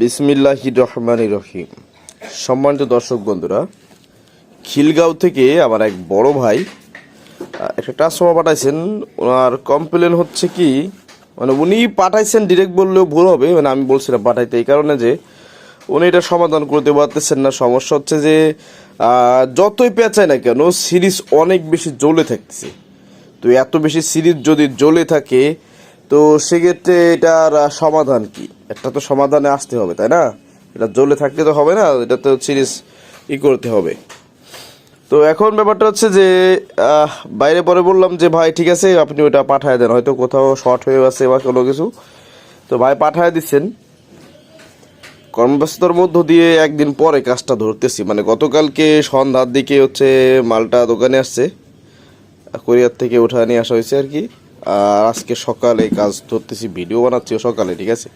বিসমিল্লাহ রহমান রহিম। সম্মানিত দর্শক বন্ধুরা, খিলগাঁও থেকে আমার এক বড় ভাই একটা ট্রান্সফর্মার পাঠাইছেন। ওনার কমপ্লেন হচ্ছে কি মানে উনি পাঠাইছেন ডিরেক্ট বললেও ভুল হবে মানে আমি বলছিলাম পাঠাইতে, এই কারণে যে উনি এটা সমাধান করতে পারতেছেন না। সমস্যা হচ্ছে যে যতই পেঁচায় না কেন, সিরিজ অনেক বেশি জ্বলে থাকতেছে। তো এত বেশি সিরিজ যদি জ্বলে থাকে, তো সেক্ষেত্রে এটার সমাধান কি? একটা তো সমাধানে আসতে হবে, তাই না? এটা জ্বলে থাকলে তো হবে না, এটা তো সিরিজ ই করতে হবে। তো এখন ব্যাপারটা হচ্ছে যে বাইরে পরে বললাম যে, ভাই, ঠিক আছে, আপনি ওটা পাঠায় দেন। হয়তো কোথাও শর্ট হয়ে গেছে বা কোনো কিছু। তো ভাই পাঠায় দিচ্ছেন। কর্মব্যস্ততার মধ্য দিয়ে একদিন পরে কাজটা ধরতেছি। মানে গতকালকে সন্ধ্যার দিকে হচ্ছে মালটা দোকানে আসছে। কোরিয়ার থেকে উঠা নিয়ে আসা হয়েছে আর কি। আর আজকে সকালে কাজ ধরতেছি, ভিডিও বানাচ্ছি সকালে, ঠিক আছে?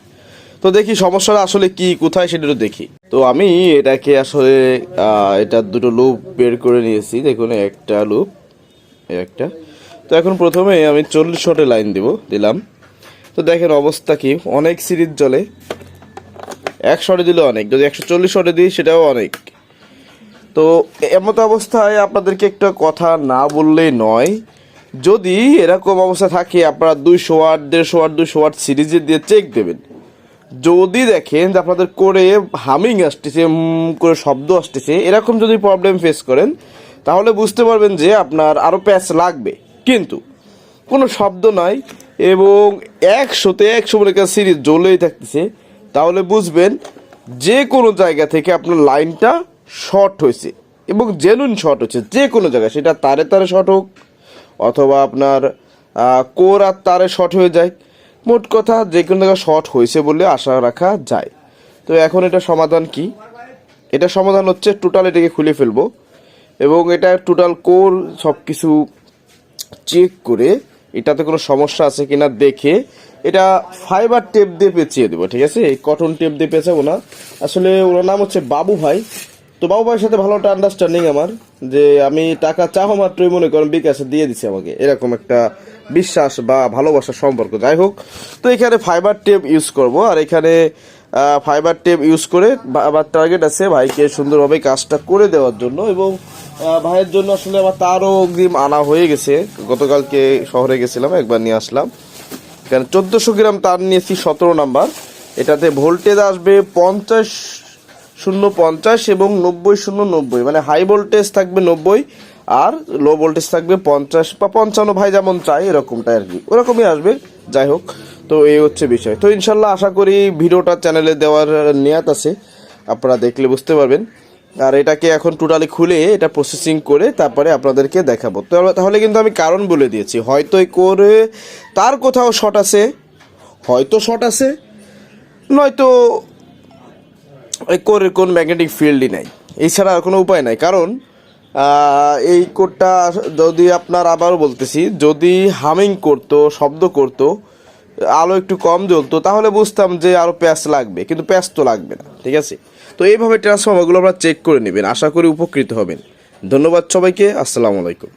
তো দেখি সমস্যাটা আসলে কি, কোথায় সেটা দেখি। তো আমি এটাকে আসলে এটা দুটো লুপ বের করে নিয়েছি, দেখুন একটা লুপ একটা। তো এখন প্রথমে আমি চল্লিশ শটে লাইন দিব, দিলাম। তো দেখেন অবস্থা কি, অনেক সিরিজ জলে এক শটে দিলে অনেক, যদি একশো চল্লিশ শটে দিই সেটাও অনেক। তো এমত অবস্থায় আপনাদেরকে একটা কথা না বললেই নয়, যদি এরকম অবস্থা থাকে, আপনারা দুইশো ওয়াট দেড়শো ওয়াট দুইশো ওয়াট সিরিজে দিয়ে চেক দেবেন। যদি দেখেন যে আপনাদের করে হামিং আসতেছে করে শব্দ আসতেছে, এরকম যদি প্রবলেম ফেস করেন, তাহলে বুঝতে পারবেন যে আপনার আরও প্যাচ লাগবে। কিন্তু কোনো শব্দ নাই এবং একশোতে একশো মনে করেন সিরিজ জ্বলেই থাকতেছে, তাহলে বুঝবেন যে কোনো জায়গা থেকে আপনার লাইনটা শর্ট হয়েছে এবং জেনুইন শর্ট হচ্ছে যে কোনো জায়গায় সেটা তারে তারে শর্ট হোক, অথবা আপনার কোর আর তারে শর্ট হয়ে যায়। মোট কথা যে কোনো জায়গায় শর্ট হয়েছে বলে আশা রাখা যায়। তো এখন এটা সমাধান কি? এটা সমাধান হচ্ছে টোটাল এটাকে খুলে ফেলব এবং এটা টোটাল কোর সব কিছু চেক করে এটাতে কোনো সমস্যা আছে কিনা দেখে এটা ফাইবার টেপ দিয়ে পেঁচিয়ে দেবো, ঠিক আছে? এই কটন টেপ দিয়ে পেঁচাবো না। আসলে ওনার নাম হচ্ছে বাবু ভাই। তো বাবু ভাইয়ের সাথে ভালো একটা আন্ডারস্ট্যান্ডিং আমার, যে আমি টাকা চাহো মাত্রই মনে করেন বিকাশে দিয়ে দিছে আমাকে। এরকম একটা বিশ্বাস বা ভালোবাসার সম্পর্ক। যাই হোক, তো এখানে ফাইবার টেপ ইউজ করব, আর এখানে ফাইবার টেপ ইউজ করে আমার টার্গেট আছে ভাইকে সুন্দরভাবে কাজটা করে দেওয়ার জন্য এবং ভাইয়ের জন্য আসলে আমার তারও অগ্রিম আনা হয়ে গেছে। গতকালকে শহরে গেছিলাম, একবার নিয়ে আসলাম। এখানে চোদ্দোশো গ্রাম তার নিয়েছি সতেরো নাম্বার। এটাতে ভোল্টেজ আসবে পঞ্চাশ শূন্য পঞ্চাশ এবং নব্বই শূন্য নব্বই। মানে হাই ভোল্টেজ থাকবে নব্বই আর লো ভোল্টেজ থাকবে পঞ্চাশ বা পঞ্চান্ন। ভাই, যেমন চাই, এরকমটাই আর কি। ওরকমই আসবে, যাই হোক। তো এই হচ্ছে বিষয়। তো ইনশাল্লাহ আশা করি ভিডিওটা চ্যানেলে দেওয়ার নিয়াত আছে। আপনারা দেখলে বুঝতে পারবেন। আর এটাকে এখন টোটালি খুলে এটা প্রসেসিং করে তারপরে আপনাদেরকে দেখাবো। তো তাহলে কিন্তু আমি কারণ বলে দিয়েছি। হয়তো এই করে তার কোথাও শর্ট আছে, হয়তো শর্ট আছে, নয়তো কোরের কোন ম্যাগনেটিক ফিল্ডই নাই। এছাড়া আর কোনো উপায় নাই। কারণ এই কোডটা যদি আপনার আবারও বলতেছি, যদি হামিং করতো, শব্দ করতো, আলো একটু কম জ্বলতো, তাহলে বুঝতাম যে আরও প্যাচ লাগবে। কিন্তু প্যাচ তো লাগবে না, ঠিক আছে? তো এইভাবে ট্রান্সফর্মারগুলো আপনারা চেক করে নেবেন। আশা করি উপকৃত হবেন। ধন্যবাদ সবাইকে। আসসালামু আলাইকুম।